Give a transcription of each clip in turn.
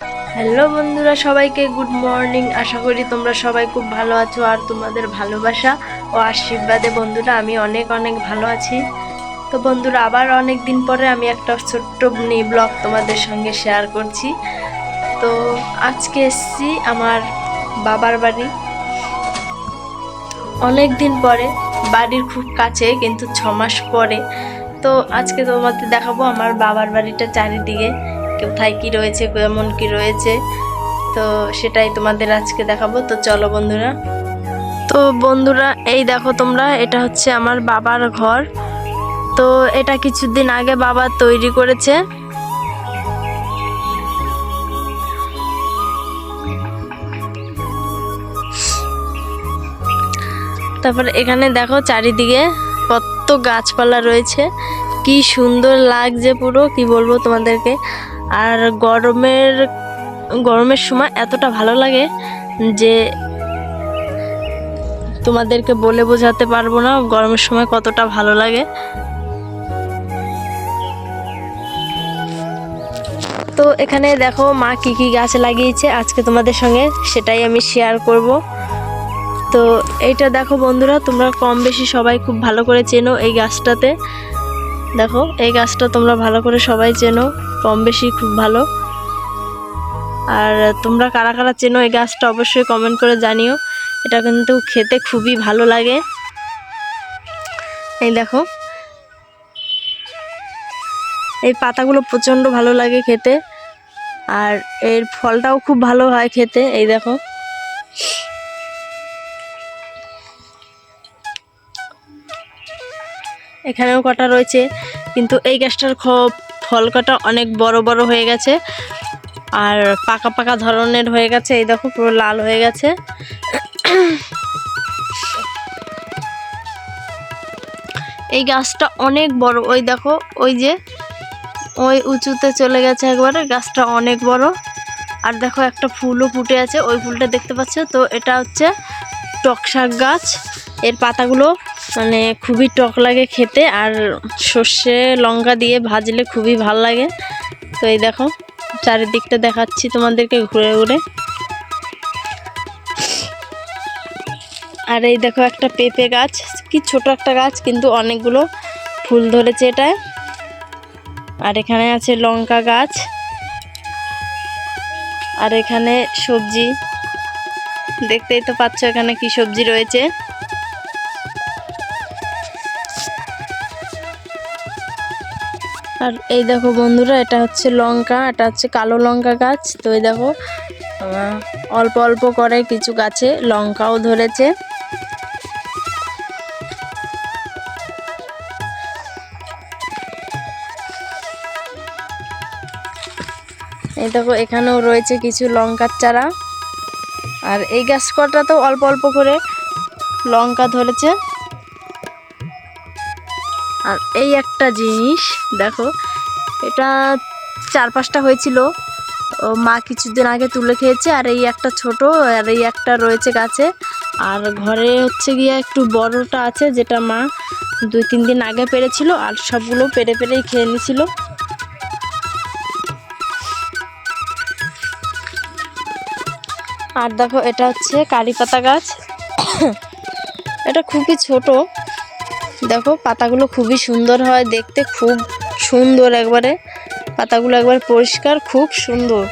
Hello বন্ধুরা, সবাইকে good morning. আশা করি তোমরা সবাই খুব ভালো আছো আর তোমাদের ভালোবাসা ও আশীর্বাদে বন্ধুরা, আমি অনেক অনেক ভালো আছি। তো বন্ধুরা, আবার অনেক দিন পরে আমি একটা ছোট্ট মিনি ব্লগ তোমাদের সঙ্গে শেয়ার করছি। তো আজকে এসছি আমার বাবার বাড়ি। অনেক দিন পরে, বাড়ির খুব কাছে, কিন্তু ছ মাস পরে। তো আজকে তোমাদের দেখাবো আমার বাবার বাড়িটা চারিদিকে। কোথায় কি রয়েছে, কেমন কি রয়েছে, তো সেটাই তোমাদের আজকে দেখাবো। তো চলো বন্ধুরা। তো বন্ধুরা, এই দেখো তোমরা, এটা হচ্ছে আমার বাবার ঘর। তো এটা কিছুদিন আগে বাবা তৈরি করেছে। তারপর এখানে দেখো চারিদিকে কত গাছপালা রয়েছে। কি সুন্দর লাগছে পুরো, কি বলব তোমাদেরকে? আর গরমের গরমের সময় এতটা ভালো লাগে যে তোমাদেরকে বলে বোঝাতে পারব না গরমের সময় কতটা ভালো লাগে। তো এখানে দেখো মা কি কি গাছ লাগিয়েছে, আজকে তোমাদের সঙ্গে সেটাই আমি শেয়ার করব। তো এইটা দেখো বন্ধুরা, তোমরা কম বেশি সবাই খুব ভালো করে চেনো এই গাছটাতে। দেখো, এই গাছটা তোমরা ভালো করে সবাই চেনো। কম বেশি খুব ভালো। আর তোমরা কারা কারা চেনো এই গাছটা অবশ্যই কমেন্ট করে জানিও। এটা কিন্তু খেতে খুবই ভালো লাগে। এই দেখো। এই পাতাগুলো প্রচণ্ড ভালো লাগে খেতে। আর এর ফলটাও খুব ভালো হয় খেতে, এই দেখো। এখানেও কটা রয়েছে, কিন্তু এই গাছটার খ- ফল কটা অনেক বড় বড় হয়ে গেছে। আর পাকা পাকা ধরনের হয়ে গেছে। এই দেখো, পুরো লাল হয়ে গেছে। এই গাছটা অনেক বড়। ওই দেখো, ওই যে, ওই উঁচুতে চলে গেছে একবারে। গাছটা অনেক বড়। আর দেখো, একটা ফুলও ফুটে আছে। ওই ফুলটা দেখতে পাচ্ছ? তো এটা হচ্ছে টক শাক গাছ। এর পাতাগুলো মানে খুবই টক লাগে খেতে আর সর্ষে লঙ্কা দিয়ে ভাজলে খুবই ভালো লাগে। তো এই দেখো, চারিদিকটা দেখাচ্ছি তোমাদেরকে ঘুরে ঘুরে। আর এই দেখো একটা পেঁপে গাছ, কি ছোট একটা গাছ, কিন্তু অনেকগুলো ফুল ধরেছে এটায় আর এখানে আছে লঙ্কা গাছ। আর এখানে সবজি, দেখতেই তো পাচ্ছ এখানে কি সবজি রয়েছে। আর এই দেখো বন্ধুরা, এটা হচ্ছে লঙ্কা, এটা হচ্ছে কালো লঙ্কা গাছ। তো এই দেখো অল্প অল্প করে কিছু গাছে লঙ্কাও ধরেছে। এই দেখো, এখানেও রয়েছে কিছু লঙ্কার চারা। আর এই গাছ কটা তো অল্প অল্প করে লঙ্কা ধরেছে। আর এই একটা জিনিস, দেখো, এটা চার পাঁচটা হয়েছিল মা কিছুদিন আগে তুলে খেয়েছে, আর এই একটা ছোট, আর এই একটা রয়েছে গাছে। আর ঘরে হচ্ছে গিয়ে একটু বড়টা আছে, যেটা মা দুই, তিন দিন আগে পেরেছিল, আর সবগুলো পেরে পেরেই খেয়ে নিয়েছিল। আর দেখো, এটা হচ্ছে কারি পাতা গাছ। এটা খুবই ছোট। দেখো, পাতাগুলো খুবই সুন্দর হয়, দেখতে খুব সুন্দর একবারে। পাতাগুলো একবার পরিষ্কার, খুব সুন্দর।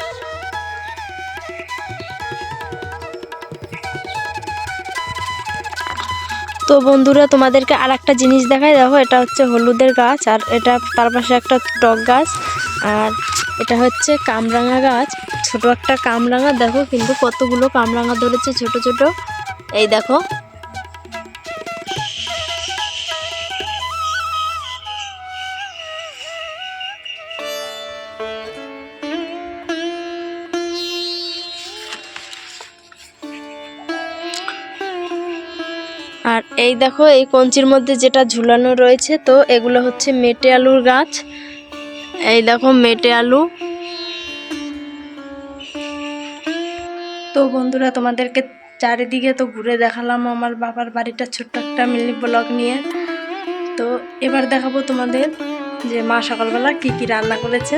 তো বন্ধুরা, তোমাদেরকে আর একটা জিনিস দেখায় দেখো, এটা হচ্ছে হলুদের গাছ, আর এটা তার পাশে একটা টক গাছ, আর এটা হচ্ছে কামরাঙা গাছ। ছোট একটা কামরাঙা, দেখো কিন্তু কতগুলো কামরাঙা ধরেছে ছোট ছোট। এই দেখো আর এই দেখো, এই কঞ্চির মধ্যে যেটা ঝুলানো রয়েছে, তো এগুলো হচ্ছে মেটে আলুর গাছ। এই দেখো, মেটে আলু। তো বন্ধুরা, তোমাদেরকে চারিদিকে তো ঘুরে দেখালাম আমার বাবার বাড়িটা ছোট্ট একটা মিনি ব্লগ নিয়ে। তো এবার দেখাবো তোমাদের যে মা সকালবেলা কি কি রান্না করেছে।